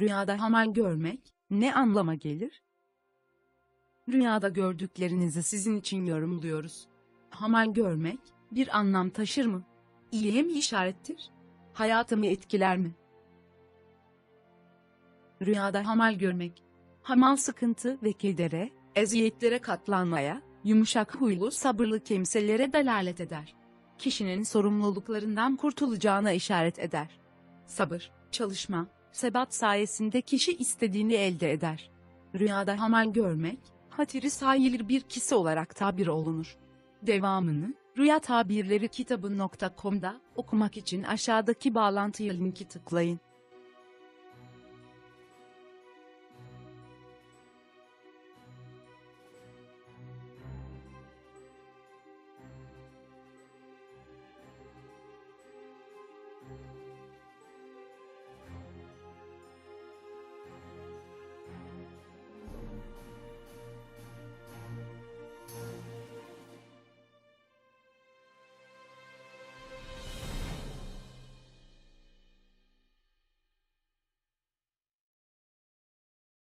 Rüyada hamal görmek ne anlama gelir? Rüyada gördüklerinizi sizin için yorumluyoruz. Hamal görmek bir anlam taşır mı? İyiye mi işarettir? Hayatımı etkiler mi? Rüyada hamal görmek. Hamal sıkıntı ve kedere, eziyetlere katlanmaya, yumuşak huylu sabırlı kimselere delalet eder. Kişinin sorumluluklarından kurtulacağına işaret eder. Sabır, çalışma, sebat sayesinde kişi istediğini elde eder. Rüyada hamal görmek, hatiri sayılır bir kişi olarak tabir olunur. Devamını, Rüya Tabirleri kitabı.com'da okumak için aşağıdaki bağlantıya linki tıklayın.